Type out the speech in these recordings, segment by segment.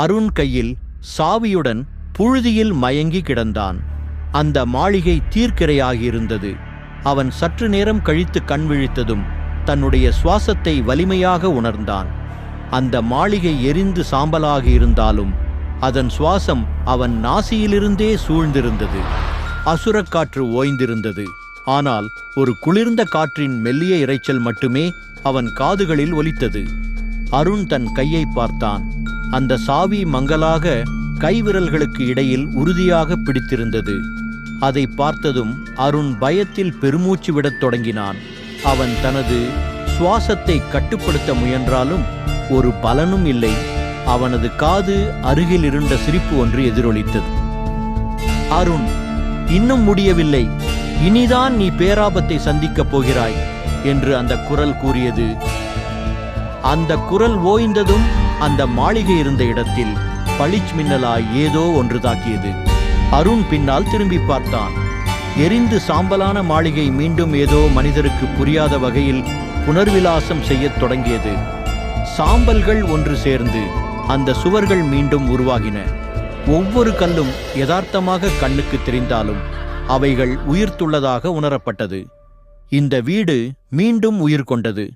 அருண் கையில் சாவியுடன் புழுதியில் மயங்கி கிடந்தான். அந்த மாளிகை தீர்க்கிரையாகியிருந்தது. அவன் சற்று நேரம் கழித்து கண் விழித்ததும் தன்னுடைய சுவாசத்தை வலிமையாக உணர்ந்தான். அந்த மாளிகை எரிந்து சாம்பலாகியிருந்தாலும் அதன் சுவாசம் அவன் நாசியிலிருந்தே சூழ்ந்திருந்தது. அசுரக்காற்று ஓய்ந்திருந்தது. ஆனால் ஒரு குளிர்ந்த காற்றின் மெல்லிய இரைச்சல் மட்டுமே அவன் காதுகளில் ஒலித்தது. அருண் தன் கையை பார்த்தான். அந்த சாவி மங்கலாக கைவிரல்களுக்கு இடையில் உறுதியாக பிடித்திருந்தது. அதை பார்த்ததும் அருண் பயத்தில் பெருமூச்சு விடத் தொடங்கினான். அவன் தனது சுவாசத்தை கட்டுப்படுத்த முயன்றாலும் ஒரு பலனும் இல்லை. அவனது காது அருகில் இருந்த சிரிப்பு ஒன்று எதிரொலித்தது. அருண் இன்னும் முடியவில்லை. இனிதான் நீ பேராபத்தை சந்திக்கப் போகிறாய் என்று அந்த குரல் கூறியது. அந்த குரல் ஓய்ந்ததும் அந்த மாளிகை இருந்த இடத்தில் பளிச் மின்னலாய் ஏதோ ஒன்று தாக்கியது. அருண் பின்னால் திரும்பி பார்த்தான். எரிந்து சாம்பலான மாளிகை மீண்டும் ஏதோ மனிதருக்கு புரியாத வகையில் புனர்விலாசம் செய்யத் தொடங்கியது. சாம்பல்கள் ஒன்று சேர்ந்து அந்த சுவர்கள் மீண்டும் உருவாகின. ஒவ்வொரு கல்லும் யதார்த்தமாக கண்ணுக்கு தெரிந்தாலும் அவைகள் உயிர்த்துள்ளதாக உணரப்பட்டது. இந்த வீடு மீண்டும் உயிர் கொண்டது.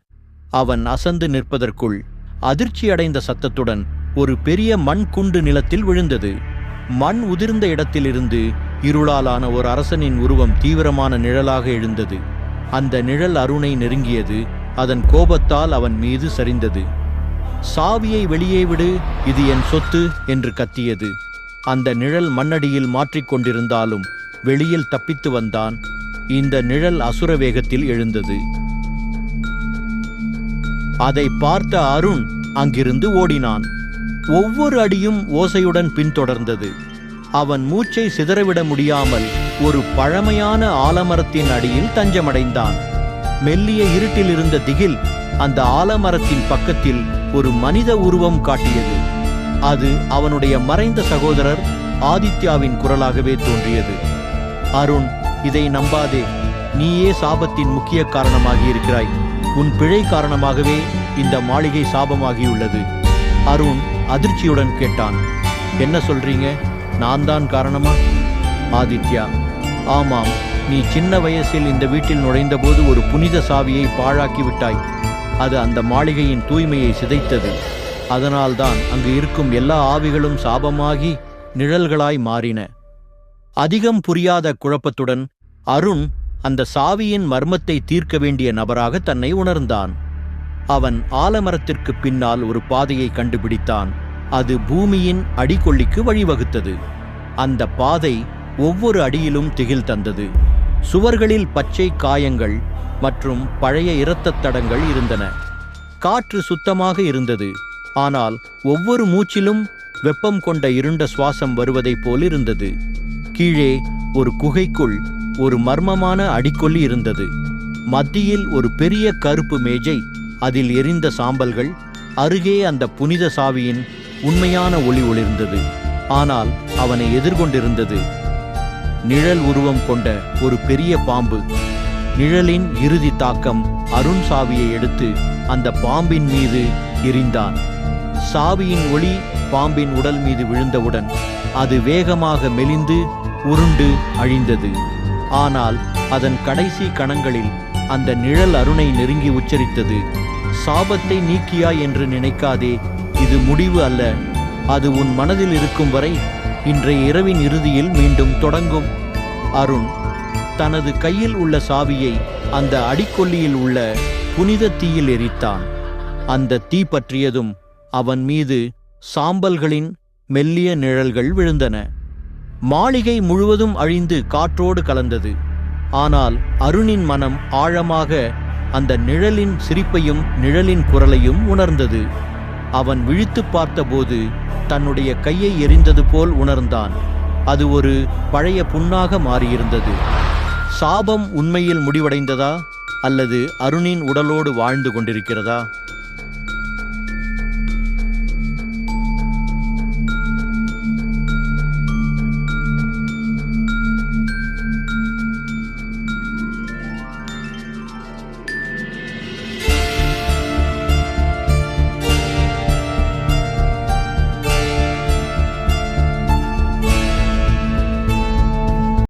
அவன் அசந்து நிற்பதற்குள் அதிர்ச்சியடைந்த சத்தத்துடன் ஒரு பெரிய மண் குண்டு நிலத்தில் விழுந்தது. மண் உதிர்ந்த இடத்திலிருந்து இருளாலான ஒரு அரசனின் உருவம் தீவிரமான நிழலாக எழுந்தது. அந்த நிழல் அருணை நெருங்கியது. அதன் கோபத்தால் அவன் மீது சரிந்தது. சாவியை வெளியே விடு. இது என் சொத்து என்று கத்தியது. அந்த நிழல் மண்ணடியில் மாற்றிக்கொண்டிருந்தாலும் வெளியில் தப்பித்து வந்தான். இந்த நிழல் அசுர வேகத்தில் எழுந்தது. அதை பார்த்த அருண் அங்கிருந்து ஓடினான். ஒவ்வொரு அடியும் ஓசையுடன் பின்தொடர்ந்தது. அவன் மூச்சை சிதறவிட முடியாமல் ஒரு பழமையான ஆலமரத்தின் அடியில் தஞ்சமடைந்தான். மெல்லிய இருட்டில் இருந்த திகில் அந்த ஆலமரத்தின் பக்கத்தில் ஒரு மனித உருவம் காட்டியது. அது அவனுடைய மறைந்த சகோதரர் ஆதித்யாவின் குரலாகவே தோன்றியது. அருண் இதை நம்பாதே. நீயே சாபத்தின் முக்கிய காரணமாகி இருக்கிறாய் உன் பிழை காரணமாகவே இந்த மாளிகை சாபமாகியுள்ளது. அருண் அதிர்ச்சியுடன் கேட்டான். என்ன சொல்றீங்க? நான் தான் காரணமா? ஆதித்யா ஆமாம். நீ சின்ன வயசில் இந்த வீட்டில் நுழைந்தபோது ஒரு புனித சாவியை பாழாக்கி விட்டாய். அது அந்த மாளிகையின் தூய்மையை சிதைத்தது. அதனால்தான் அங்கு இருக்கும் எல்லா ஆவிகளும் சாபமாகி நிழல்களாய் மாறின. அதிகம் புரியாத குழப்பத்துடன் அருண் அந்த சாவியின் மர்மத்தை தீர்க்க வேண்டிய நபராக தன்னை உணர்ந்தான். அவன் ஆலமரத்திற்கு பின்னால் ஒரு பாதையை கண்டுபிடித்தான். அது பூமியின் அடிக்கொள்ளிக்கு வழிவகுத்தது. அந்த பாதை ஒவ்வொரு அடியிலும் திகில் தந்தது. சுவர்களில் பச்சை காயங்கள் மற்றும் பழைய இரத்தத் தடங்கள் இருந்தன. காற்று சுத்தமாக இருந்தது. ஆனால் ஒவ்வொரு மூச்சிலும் வெப்பம் கொண்ட இருண்ட சுவாசம் வருவதைப் போல் இருந்தது. கீழே ஒரு குகைக்குள் ஒரு மர்மமான அடிக்கொல்லி இருந்தது. மத்தியில் ஒரு பெரிய கருப்பு மேஜை அதில் எரிந்த சாம்பல்கள் அருகே அந்த புனித சாவியின் உண்மையான ஒளி ஒளிர்ந்தது. ஆனால் அவனை எதிர்கொண்டிருந்தது நிழல் உருவம் கொண்ட ஒரு பெரிய பாம்பு. நிழலின் இறுதி தாக்கம் அருண் சாவியை எடுத்து அந்த பாம்பின் மீது எரிந்தான். சாவியின் ஒளி பாம்பின் உடல் மீது விழுந்தவுடன் அது வேகமாக மெலிந்து உருண்டு அழிந்தது. ஆனால் அதன் கடைசி கணங்களில் அந்த நிழல் அருணை நெருங்கி உச்சரித்தது. சாபத்தை நீக்கியாய் என்று நினைக்காதே இது முடிவு அல்ல. அது உன் மனதில் இருக்கும் வரை இன்றைய இரவின் இறுதியில் மீண்டும் தொடங்கும். அருண் தனது கையில் உள்ள சாவியை அந்த அடிக்கொல்லியில் உள்ள புனித தீயில் எரித்தான். அந்த தீ பற்றியதும் அவன் மீது சாம்பல்களின் மெல்லிய நிழல்கள் விழுந்தன. மாளிகை முழுவதும் அழிந்து காற்றோடு கலந்தது. ஆனால் அருணின் மனம் ஆழமாக அந்த நிழலின் சிரிப்பையும் நிழலின் குரலையும் உணர்ந்தது. அவன் விழித்துப் பார்த்தபோது தன்னுடைய கையை எரிந்தது போல் உணர்ந்தான். அது ஒரு பழைய புண்ணாக மாறியிருந்தது. சாபம் உண்மையில் முடிவடைந்ததா அல்லது அருணின் உடலோடு வாழ்ந்து கொண்டிருக்கிறதா?